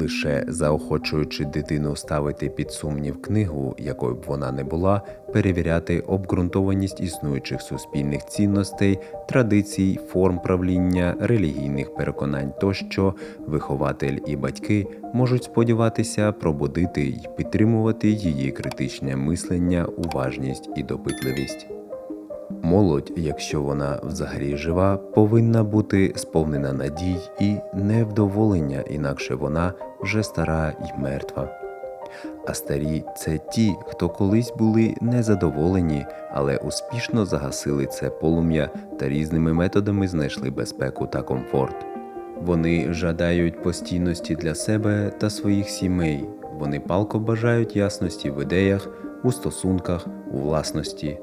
Лише заохочуючи дитину ставити під сумнів книгу, якою б вона не була, перевіряти обґрунтованість існуючих суспільних цінностей, традицій, форм правління, релігійних переконань тощо, вихователь і батьки можуть сподіватися пробудити й підтримувати її критичне мислення, уважність і допитливість. Молодь, якщо вона взагалі жива, повинна бути сповнена надій і невдоволення, інакше вона вже стара й мертва. А старі це ті, хто колись були незадоволені, але успішно загасили це полум'я та різними методами знайшли безпеку та комфорт. Вони жадають постійності для себе та своїх сімей. Вони палко бажають ясності в ідеях, у стосунках, у власності.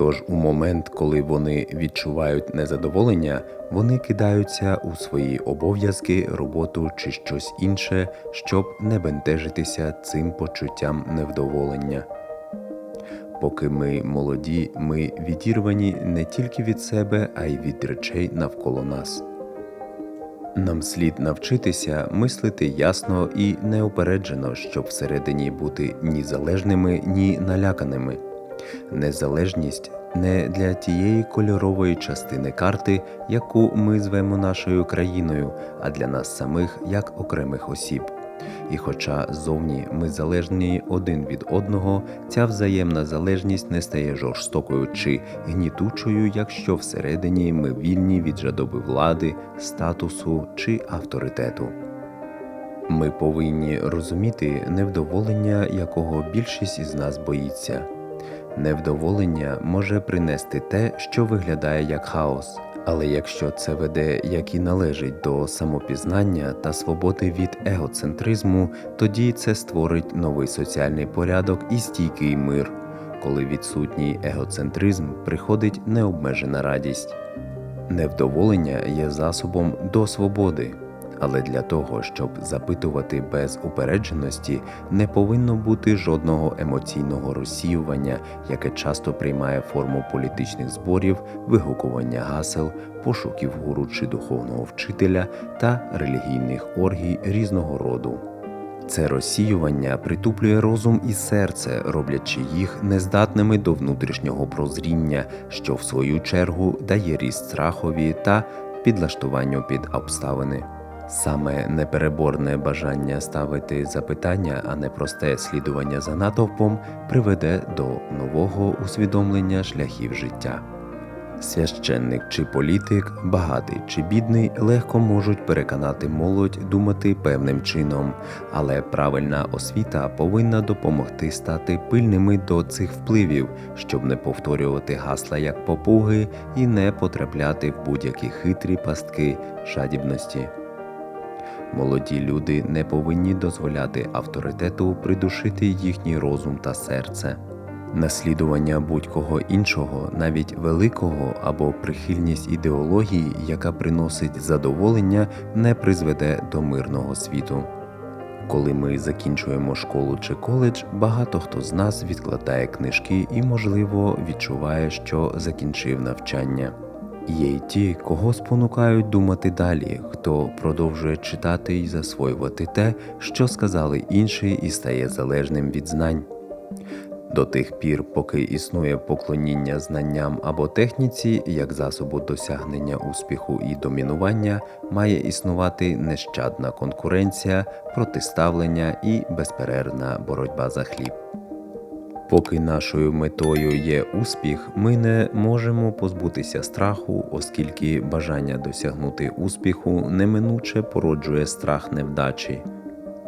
Тож у момент, коли вони відчувають незадоволення, вони кидаються у свої обов'язки, роботу чи щось інше, щоб не бентежитися цим почуттям невдоволення. Поки ми молоді, ми відірвані не тільки від себе, а й від речей навколо нас. Нам слід навчитися мислити ясно і неупереджено, щоб всередині бути ні залежними, ні наляканими. Незалежність не для тієї кольорової частини карти, яку ми звемо нашою країною, а для нас самих як окремих осіб. І хоча зовні ми залежні один від одного, ця взаємна залежність не стає жорстокою чи гнітучою, якщо всередині ми вільні від жадоби влади, статусу чи авторитету. Ми повинні розуміти невдоволення, якого більшість із нас боїться. Невдоволення може принести те, що виглядає як хаос, але якщо це веде, як і належить до самопізнання та свободи від егоцентризму, тоді це створить новий соціальний порядок і стійкий мир. Коли відсутній егоцентризм приходить необмежена радість. Невдоволення є засобом до свободи. Але для того, щоб запитувати без упередженості, не повинно бути жодного емоційного розсіювання, яке часто приймає форму політичних зборів, вигукування гасел, пошуків гуру чи духовного вчителя та релігійних оргій різного роду. Це розсіювання притуплює розум і серце, роблячи їх нездатними до внутрішнього прозріння, що в свою чергу дає ріст страхові та підлаштуванню під обставини. Саме непереборне бажання ставити запитання, а не просте слідування за натовпом, приведе до нового усвідомлення шляхів життя. Священник чи політик, багатий чи бідний, легко можуть переконати молодь думати певним чином, але правильна освіта повинна допомогти стати пильними до цих впливів, щоб не повторювати гасла як попуги і не потрапляти в будь-які хитрі пастки жадібності. Молоді люди не повинні дозволяти авторитету придушити їхній розум та серце. Наслідування будь-кого іншого, навіть великого або прихильність ідеології, яка приносить задоволення, не призведе до мирного світу. Коли ми закінчуємо школу чи коледж, багато хто з нас відкладає книжки і, можливо, відчуває, що закінчив навчання. Є й ті, кого спонукають думати далі, хто продовжує читати і засвоювати те, що сказали інші, і стає залежним від знань. До тих пір, поки існує поклоніння знанням або техніці як засобу досягнення успіху і домінування, має існувати нещадна конкуренція, протиставлення і безперервна боротьба за хліб. Поки нашою метою є успіх, ми не можемо позбутися страху, оскільки бажання досягнути успіху неминуче породжує страх невдачі.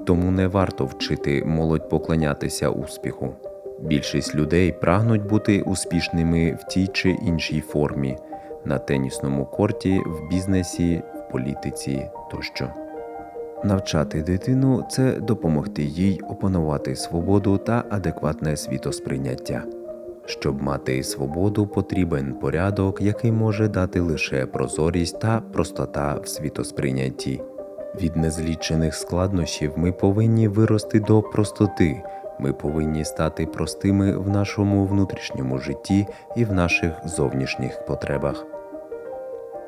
Тому не варто вчити молодь поклонятися успіху. Більшість людей прагнуть бути успішними в тій чи іншій формі на тенісному корті, в бізнесі, в політиці тощо. Навчати дитину це допомогти їй опанувати свободу та адекватне світосприйняття. Щоб мати свободу, потрібен порядок, який може дати лише прозорість та простота в світосприйнятті. Від незлічених складнощів ми повинні вирости до простоти. Ми повинні стати простими в нашому внутрішньому житті і в наших зовнішніх потребах.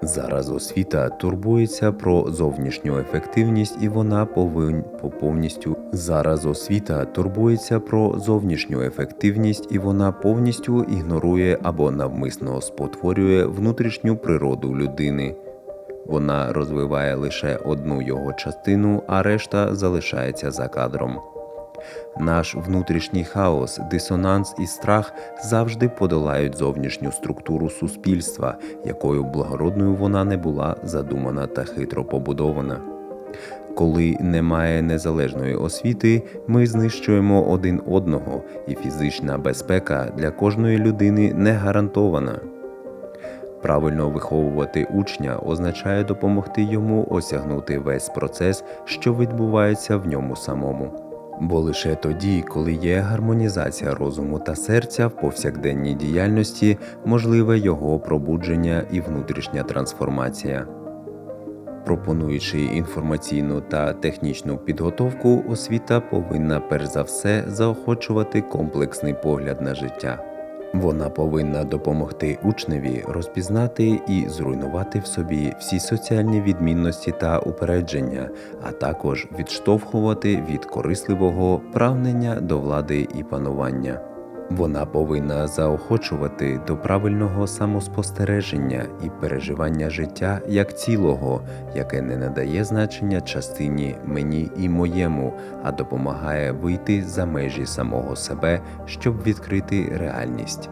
Зараз освіта турбується про зовнішню ефективність, і вона повинна повністю зараз освіта турбується про зовнішню ефективність, і вона повністю ігнорує або навмисно спотворює внутрішню природу людини. Вона розвиває лише одну його частину, а решта залишається за кадром. Наш внутрішній хаос, дисонанс і страх завжди подолають зовнішню структуру суспільства, якою благородною вона не була задумана та хитро побудована. Коли немає незалежної освіти, ми знищуємо один одного, і фізична безпека для кожної людини не гарантована. Правильно виховувати учня означає допомогти йому осягнути весь процес, що відбувається в ньому самому. Бо лише тоді, коли є гармонізація розуму та серця в повсякденній діяльності, можливе його пробудження і внутрішня трансформація. Пропонуючи інформаційну та технічну підготовку, освіта повинна перш за все заохочувати комплексний погляд на життя. Вона повинна допомогти учневі розпізнати і зруйнувати в собі всі соціальні відмінності та упередження, а також відштовхувати від корисливого прагнення до влади і панування. Вона повинна заохочувати до правильного самоспостереження і переживання життя як цілого, яке не надає значення частині мені і моєму, а допомагає вийти за межі самого себе, щоб відкрити реальність.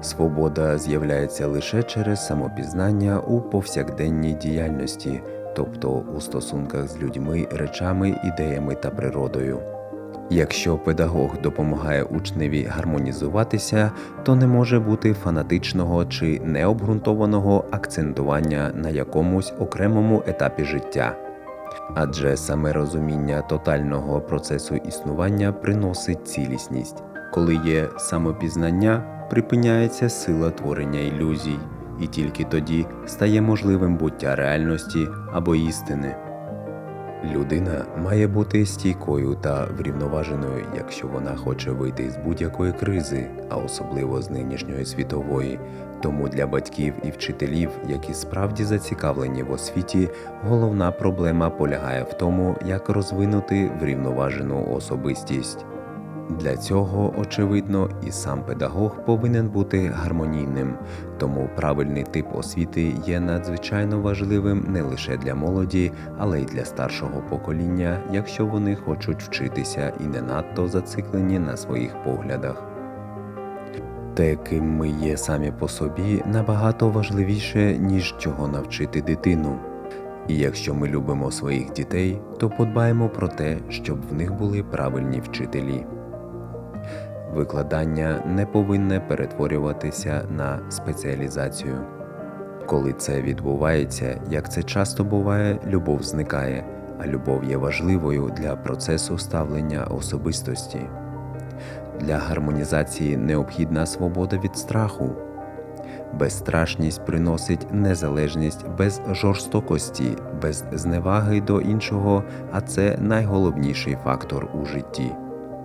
Свобода з'являється лише через самопізнання у повсякденній діяльності, тобто у стосунках з людьми, речами, ідеями та природою. Якщо педагог допомагає учневі гармонізуватися, то не може бути фанатичного чи необґрунтованого акцентування на якомусь окремому етапі життя. Адже саме розуміння тотального процесу існування приносить цілісність. Коли є самопізнання, припиняється сила творення ілюзій, і тільки тоді стає можливим буття реальності або істини. Людина має бути стійкою та врівноваженою, якщо вона хоче вийти з будь-якої кризи, а особливо з нинішньої світової. Тому для батьків і вчителів, які справді зацікавлені в освіті, головна проблема полягає в тому, як розвинути врівноважену особистість. Для цього, очевидно, і сам педагог повинен бути гармонійним, тому правильний тип освіти є надзвичайно важливим не лише для молоді, але й для старшого покоління, якщо вони хочуть вчитися і не надто зациклені на своїх поглядах. Те, ким ми є самі по собі, набагато важливіше, ніж чого навчити дитину. І якщо ми любимо своїх дітей, то подбаємо про те, щоб в них були правильні вчителі. Викладання не повинне перетворюватися на спеціалізацію. Коли це відбувається, як це часто буває, любов зникає, а любов є важливою для процесу ставлення особистості. Для гармонізації необхідна свобода від страху. Безстрашність приносить незалежність без жорстокості, без зневаги до іншого, а це найголовніший фактор у житті.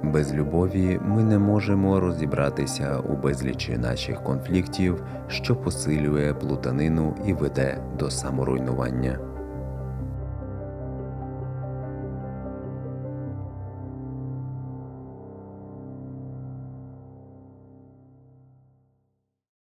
Без любові ми не можемо розібратися у безлічі наших конфліктів, що посилює плутанину і веде до саморуйнування.